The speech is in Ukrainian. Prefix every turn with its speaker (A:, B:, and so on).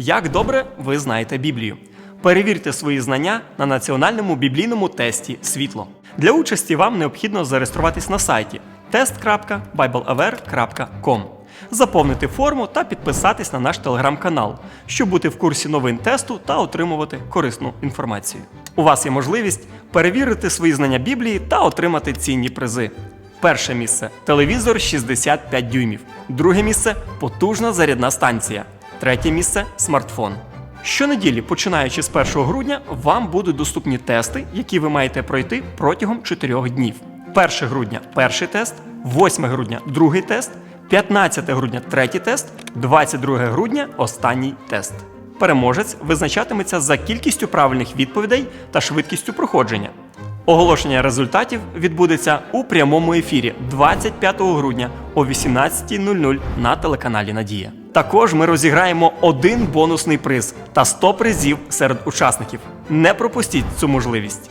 A: Як добре ви знаєте Біблію. Перевірте свої знання на національному біблійному тесті Світло. Для участі вам необхідно зареєструватись на сайті test.bibleaver.com, заповнити форму та підписатись на наш телеграм-канал, щоб бути в курсі новин тесту та отримувати корисну інформацію. У вас є можливість перевірити свої знання Біблії та отримати цінні призи. Перше місце телевізор 65 дюймів. Друге місце потужна зарядна станція. Третє місце смартфон. Щонеділі, починаючи з 1 грудня, вам будуть доступні тести, які ви маєте пройти протягом 4 днів. 1 грудня перший тест, 8 грудня другий тест, 15 грудня третій тест, 22 грудня останній тест. Переможець визначатиметься за кількістю правильних відповідей та швидкістю проходження. Оголошення результатів відбудеться у прямому ефірі 25 грудня о 18.00 на телеканалі Надія. Також ми розіграємо один бонусний приз та 100 призів серед учасників. Не пропустіть цю можливість.